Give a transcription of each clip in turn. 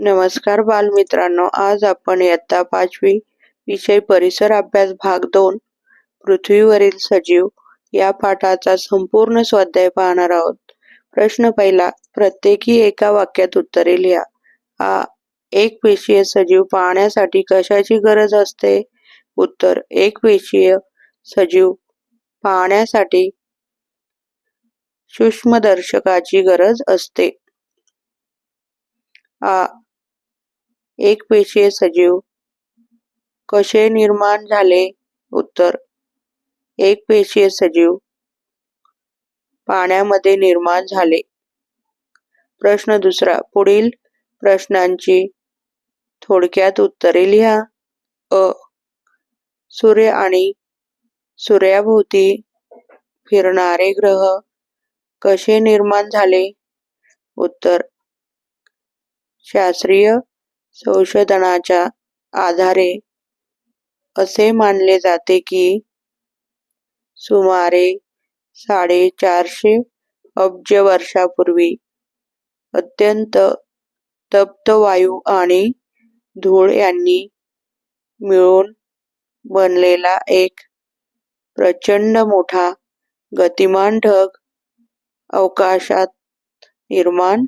नमस्कार बालमित्रांनो आज आपण इयत्ता पाचवी विषय परिसर अभ्यास भाग दोन पृथ्वीवरील सजीव या पाठाचा संपूर्ण स्वाध्याय पाहणार आहोत. प्रश्न पहिला प्रत्येकी एका वाक्यात उत्तरे लिहा. आ एक पेशीय सजीव पाहण्यासाठी कशाची गरज असते? उत्तर एक पेशीय सजीव पाहण्यासाठी सूक्ष्मदर्शकाची गरज असते. आ एक पेशीय सजीव. कसे निर्माण झाले? उत्तर. एक पेशीय सजीव. पाण्यामध्ये निर्माण झाले. प्रश्न दुसरा. पुढील प्रश्नांची थोडक्यात उत्तरे लिहा. अ. सूर्य आणि सूर्याभोवती फिरणारे ग्रह कसे निर्माण झाले? उत्तर. शास्त्रीय संशोधनाच्या आधारे असे मानले जाते की सुमारे साडेचारशे अब्ज वर्षापूर्वी अत्यंत तप्त वायू आणि धूळ यांनी मिळून बनलेला एक प्रचंड मोठा गतिमान ढग अवकाशात निर्माण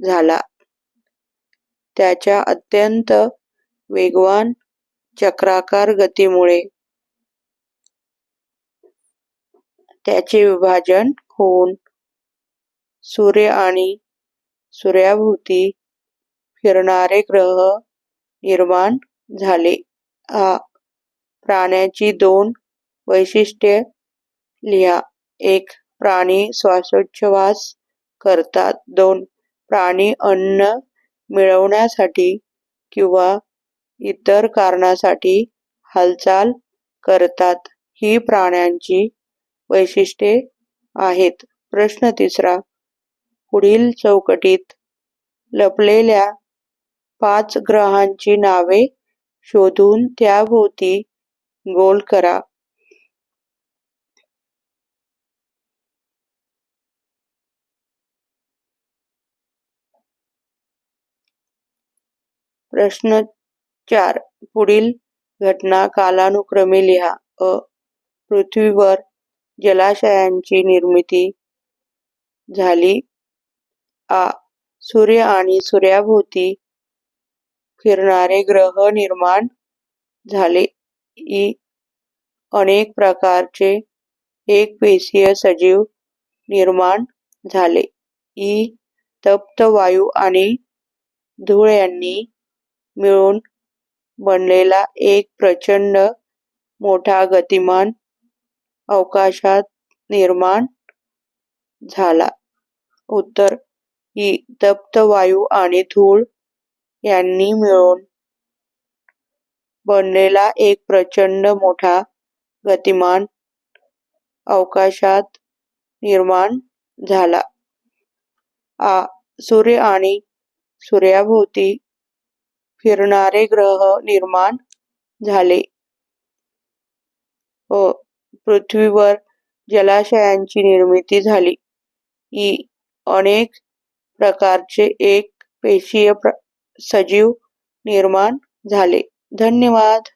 झाला. त्याच्या अत्यंत वेगवान चक्राकार गतीमुळे त्याचे विभाजन होऊन सूर्य आणि सूर्याभोवती फिरणारे ग्रह निर्माण झाले. हा प्राण्याची दोन वैशिष्ट्ये लिहा. एक प्राणी श्वासोच्छवास करतात. दोन प्राणी अन्न मिळवण्यासाठी किंवा इतर कारणासाठी हालचाल करतात. ही प्राण्यांची वैशिष्ट्ये आहेत. प्रश्न तिसरा. पुढील चौकटीत लपलेल्या पाच ग्रहांची नावे शोधून त्याभोवती गोल करा. प्रश्न चार. पुढील घटना कालानुक्रमे लिहा. अ. पृथ्वीवर जलाशयांची निर्मिती झाली. आ. सूर्य आणि सूर्याभोवती फिरणारे ग्रह निर्माण झाले. ई. अनेक प्रकारचे एक पेशीय सजीव निर्माण झाले. ई. तप्त वायू आणि धूळ यांनी मिळून बनलेला एक प्रचंड मोठा गतिमान अवकाशात निर्माण झाला. उत्तर ही तप्त वायू आणि धूळ यांनी मिळून बनलेला एक प्रचंड मोठा गतिमान अवकाशात निर्माण झाला. आ सूर्य आणि सूर्याभोवती फिरणारे ग्रह निर्माण झाले. व पृथ्वीवर जलाशयांची निर्मिती झाली. ई अनेक प्रकारचे एक पेशीय सजीव निर्माण झाले. धन्यवाद.